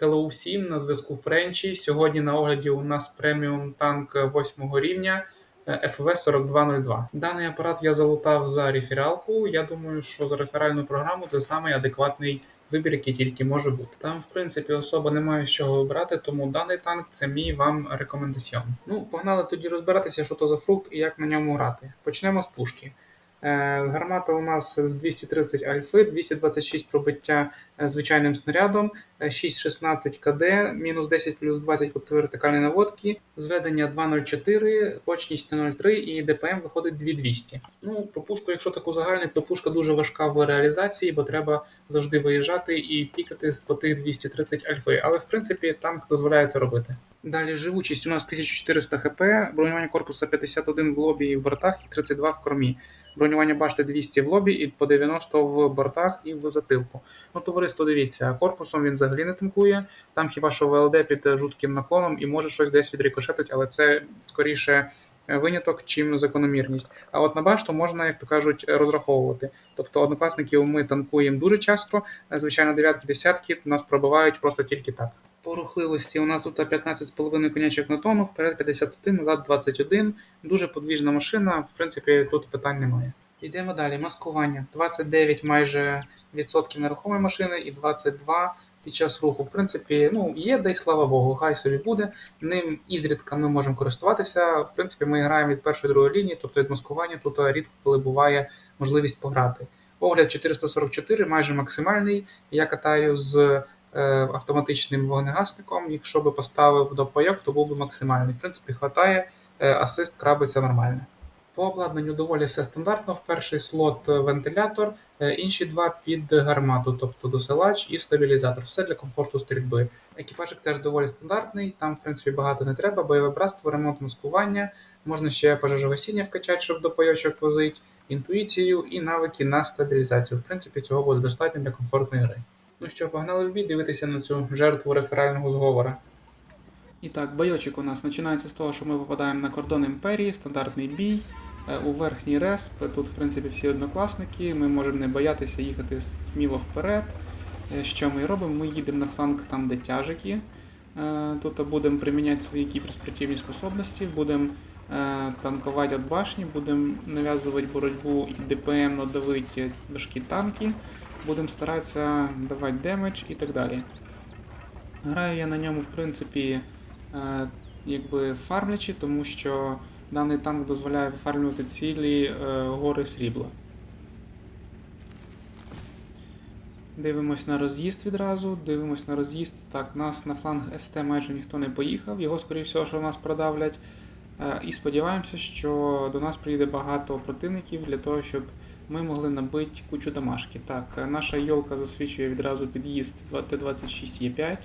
Hello всім, на зв'язку Френчі. Сьогодні на огляді у нас преміум танк 8 рівня е, FV4202. Даний апарат я залутав за рефералку. Я думаю, що за реферальну програму це самий адекватний вибір, який тільки може бути. Там, в принципі, особа не має з чого вибирати, тому даний танк це мій вам рекомендаціон. Ну, погнали тоді розбиратися, що то за фрукт і як на ньому грати. Почнемо з пушки. Е, Гармата у нас з 230 альфи, 226 пробиття е, звичайним снарядом, е, 6,16 КД, мінус 10 плюс 20 кут вертикальної наводки, зведення 2,04, точність 0,03 і ДПМ виходить 2200. Ну, про пушку, якщо таку загальну, то пушка дуже важка в реалізації, бо треба завжди виїжджати і пікати по тих 230 альфи. Але в принципі танк дозволяє це робити. Далі живучість у нас 1400 хп, бронювання корпуса 51 в лобі і в бортах і 32 в кормі. Бронювання башти 200 в лобі і по 90 в бортах і в затилку. Ну, товариство, дивіться, корпусом він взагалі не танкує. Там хіба що ВЛД під жутким наклоном і може щось десь відрикошетить, але це скоріше е, виняток, чим закономірність. А от на башту можна, як то кажуть, розраховувати. Тобто однокласників ми танкуємо дуже часто. е, Звичайно, дев'ятки, десятки нас пробивають просто тільки так. По рухливості у нас тут 15,5 конячок на тонну, вперед 51, назад 21. Дуже подвіжна машина, в принципі, тут питань немає. Йдемо далі. Маскування. 29 майже відсотків нерухомої машини і 22 під час руху. В принципі, ну, є, де й слава Богу, хай собі буде. Ним ізрідка ми можемо користуватися. В принципі, ми граємо від першої другої лінії, тобто від маскування тут рідко коли буває можливість пограти. Огляд 444 майже максимальний. Я катаю з автоматичним вогнегасником. Якщо би поставив до пайок, то був би максимальний. В принципі, хватає, е, асист крабиться нормально. По обладнанню доволі все стандартно. В перший слот е, вентилятор, е, інші два під гармату, тобто досилач і стабілізатор. Все для комфорту стрільби. Екіпажик теж доволі стандартний, там, в принципі, багато не треба. Бойове братство, ремонт маскування, можна ще пожежогасіння вкачати, щоб до пайочок возить, інтуїцію і навики на стабілізацію. В принципі, цього буде достатньо для комфортної гри. Ну що, погнали в бій дивитися на цю жертву реферального зговора. І так, бойочок у нас починається з того, що ми попадаємо на кордон імперії, стандартний бій. Е, У верхній респ, тут, в принципі, всі однокласники, ми можемо не боятися їхати сміло вперед. Е, Що ми робимо? Ми їдемо на фланг там, де тяжики. Е, Тут будемо приміняти свої кіберспортивні способності, будемо танкувати від башні, будемо нав'язувати боротьбу і ДПМ надавити важкі танки, будемо старатися давати демедж і так далі. Граю я на ньому, в принципі, е, якби фармлячи, тому що даний танк дозволяє вифармлювати цілі е, гори срібла. Дивимось на роз'їзд відразу, дивимось на роз'їзд. Так, нас на фланг СТ майже ніхто не поїхав, його, скоріше всього, що нас продавлять. Е, І сподіваємося, що до нас приїде багато противників для того, щоб ми могли набити кучу домашки. Так, наша йолка засвічує відразу під'їзд Т-26Е5.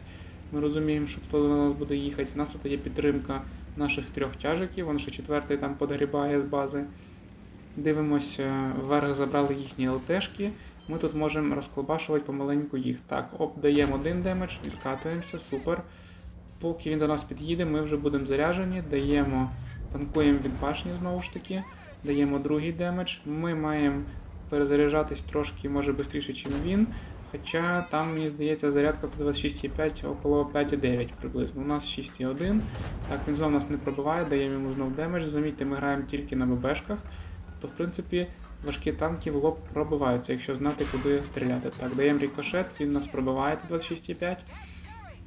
Ми розуміємо, що хто до нас буде їхати. У нас тут є підтримка наших трьох тяжиків, він ще четвертий там подгрібає з бази. Дивимось, е, вверх забрали їхні ЛТшки. Ми тут можемо розклобашувати помаленьку їх. Так, оп, даємо один демедж, відкатуємося, супер. Поки він до нас під'їде, ми вже будемо заряжені, даємо, танкуємо від башні знову ж таки, даємо другий демедж. Ми маємо перезаряджатись трошки, може швидше, ніж він. Хоча там, мені здається, зарядка по 26,5 около 5,9 приблизно. У нас 6,1. Так, він знову нас не пробиває, даємо йому знов демедж. Замітьте, ми граємо тільки на ББшках. То, в принципі, важкі танки в лоб пробиваються, якщо знати, куди стріляти. Так, даємо рікошет, він нас пробиває до 26,5.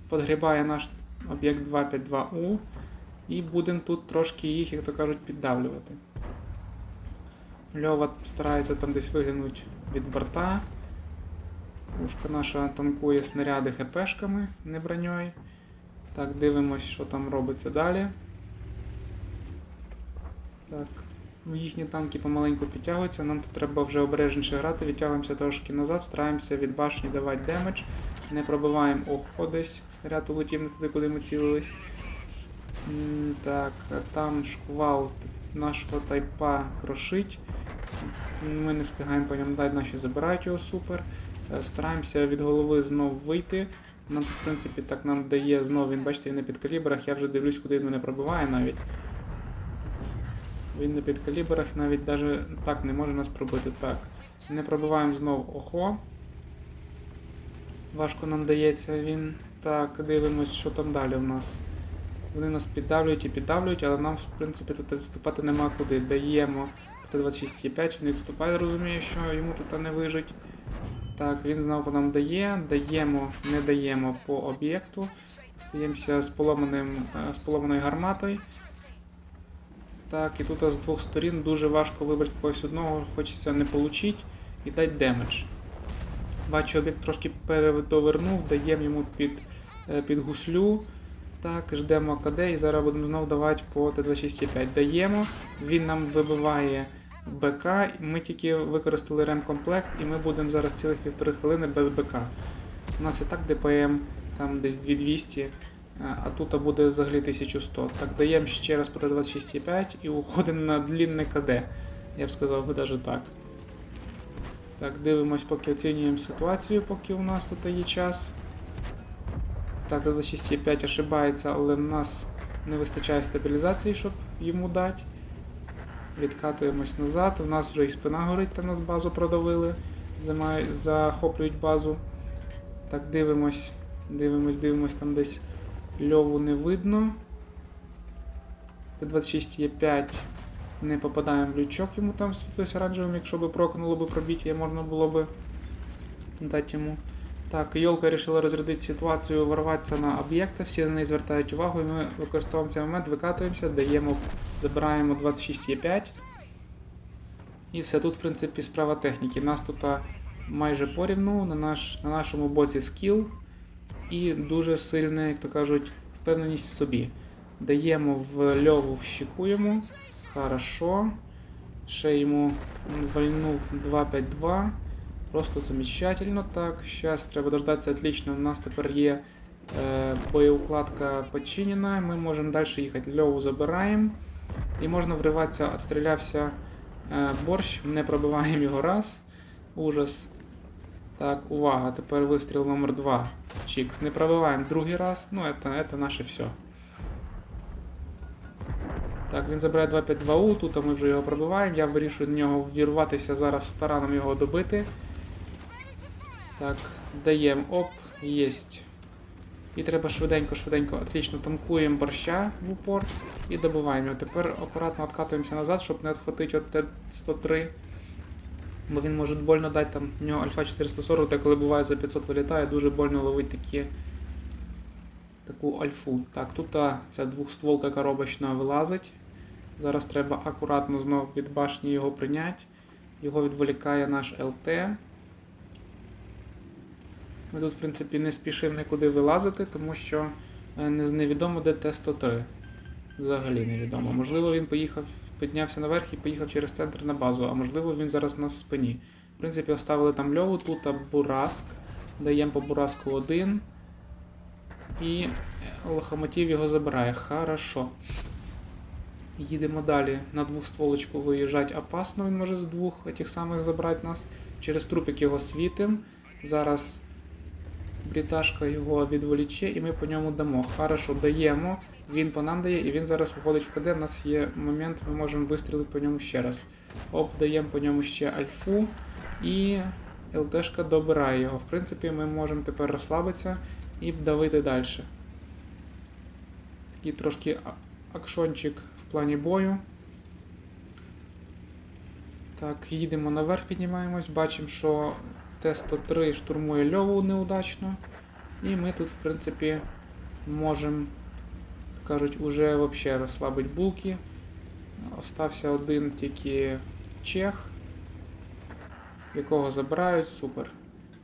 Подгрібає наш об'єкт 252У. І будемо тут трошки їх, як то кажуть, піддавлювати. Льова старається там десь виглянути від борта. Пушка наша танкує снаряди ХПшками, не броньою. Так, дивимось, що там робиться далі. Так, ну, їхні танки помаленьку підтягуються, нам тут треба вже обережніше грати, відтягуємося трошки назад, стараємося від башні давати демедж. Не пробиваємо охо десь, снаряд улетів не туди, куди ми цілились. Так, там шквал нашого тайпа крошить. Ми не встигаємо по ньому дати, наші забирають його супер. Е, Стараємося від голови знов вийти. Нам, в принципі, так нам дає знов, він бачите, він на підкалібрах. Я вже дивлюсь, куди він мене пробиває навіть. Він на підкалібрах навіть даже так не може нас пробити. Так. Не пробиваємо знов охо. Важко нам дається він. Так, дивимось, що там далі у нас. Вони нас піддавлюють і піддавлюють, але нам, в принципі, тут відступати нема куди. Даємо Т-26Е5, він відступає, розуміє, що йому тут не вижить. Так, він знову нам дає, даємо, не даємо по об'єкту. Стаємося з, поломаним, е, з поломаною гарматою. Так, і тут з двох сторін дуже важко вибрати когось одного, хочеться не получити і дати демедж. Бачу, об'єкт трошки передовернув, даємо йому під, е, під гуслю. Так, ждемо КД і зараз будемо знову давати по Т-26Е5. Даємо, він нам вибиває БК, ми тільки використали ремкомплект і ми будемо зараз цілих півтори хвилини без БК. У нас і так ДПМ там десь 2200, е, а тут буде взагалі 1100. Так, даємо ще раз по Т-26Е5 і уходимо на длінне КД. Я б сказав би навіть так. Так, дивимось, поки оцінюємо ситуацію, поки у нас тут є час. Так, Т-26Е5 ошибається, але в нас не вистачає стабілізації, щоб йому дати. Відкатуємось назад. У нас вже і спина горить, там нас базу продавили. Захоплюють базу. Так, дивимось, дивимось, дивимось, там десь льову не видно. Т-26Е5 не попадаємо в лючок, йому там світлось оранжевим, якщо би прокнуло би пробіття, можна було би дати йому. Так, Йолка вирішила розрядити ситуацію, ворватися на об'єкти, всі на неї звертають увагу, і ми використовуємо цей момент, викатуємося, даємо, забираємо 26Е5. І все, тут, в принципі, справа техніки. Нас тут майже порівну, на, наш, на нашому боці скіл і дуже сильна, як то кажуть, впевненість в собі. Даємо в льову, вщикуємо. Хорошо. Ще йому вальнув 2-5-2. Просто замечательно. Так, зараз треба дождатися отлично. У нас тепер є е, боєукладка починена. Ми можемо далі їхати. Льову забираємо. І можна вриватися, відстрілявся е, борщ, не пробиваємо його раз. Ужас. Так, увага, тепер вистріл номер 2. Чікс. Не пробиваємо другий раз. Ну, це, це наше все. Так, він забирає 2-5-2У, тут ми вже його пробиваємо. Я вирішую на нього вірватися зараз тараном його добити. Так, даємо оп, єсть. І треба швиденько-швиденько, отлично танкуємо борща в упор і добиваємо його. Тепер акуратно відкатуємося назад, щоб не відхватити от Т-103. Бо він може больно дати там, у нього альфа 440, та коли буває за 500 вилітає, дуже больно ловить такі, таку альфу. Так, тут а, ця двохстволка коробочна вилазить. Зараз треба акуратно знову від башні його прийняти. Його відволікає наш ЛТ. Ми тут, в принципі, не спішимо нікуди вилазити, тому що е, невідомо, де Т-103. Взагалі невідомо. Можливо, він поїхав, піднявся наверх і поїхав через центр на базу, а можливо, він зараз на спині. В принципі, оставили там льову, тут Бураск. Даємо по Бураску один. І е, лохомотив його забирає. Хорошо. Їдемо далі. На двохстволочку виїжджати опасно, він може з двох тих самих забрати нас. Через трупик його світим. Зараз бріташка його відволіче і ми по ньому дамо. Хорошо, даємо. Він по нам дає, і він зараз виходить в КД. У нас є момент, ми можемо вистрілити по ньому ще раз. Оп, даємо по ньому ще альфу. І ЛТшка добирає його. В принципі, ми можемо тепер розслабитися і давити далі. Такий трошки акшончик в плані бою. Так, їдемо наверх, піднімаємось, бачимо, що Т-103 штурмує льову неудачно. І ми тут, в принципі, можемо, кажуть, уже взагалі розслабити булки. Остався один тільки чех, якого забирають, супер.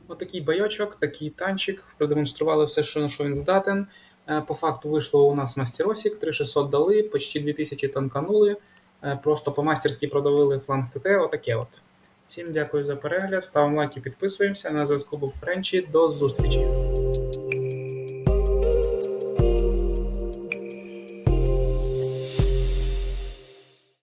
Отакий бойочок, такий танчик. Продемонстрували все, що на що він здатен. Е, По факту вийшло у нас мастеросик, 3600 дали, почти 2000 танканули. Е, Просто по мастерськи продавили фланг ТТ, отаке от. Всім дякую за перегляд, ставимо лайки, підписуємося. На зв'язку був Френчі. До зустрічі!